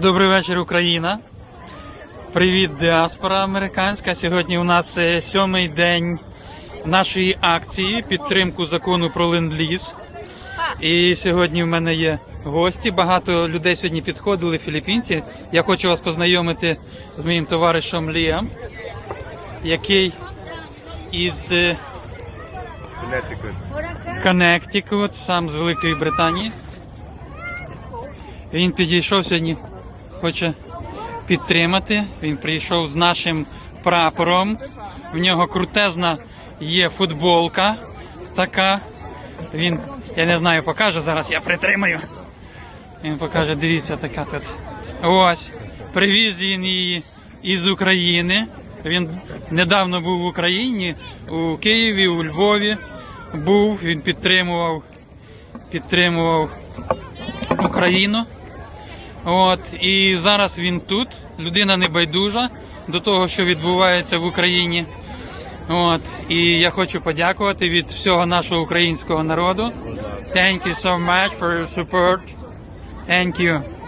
Добрий вечір, Україна. Привіт, діаспора американська. Сьогодні у нас е, сьомий день нашої акції підтримку закону про ленд-ліз. І сьогодні в мене є гості. Багато людей сьогодні підходили, філіппінці. Я хочу вас познайомити з моїм товаришем Ліам, який із Коннектикут, сам з Великої Британії. Він підійшов сьогодні, хоче підтримати. Він прийшов з нашим прапором. В нього крутезна є футболка така. Він, я не знаю, покаже зараз, я притримаю. Він покаже, дивіться, така тут. Ось. Привіз він її із України. Він недавно був в Україні, у Києві, у Львові був, він підтримував, підтримував Україну. От, і зараз він тут. Людина небайдужа до того, що відбувається в Україні. От, і я хочу подякувати від всього нашого українського народу. Thank you so much for your support. Thank you.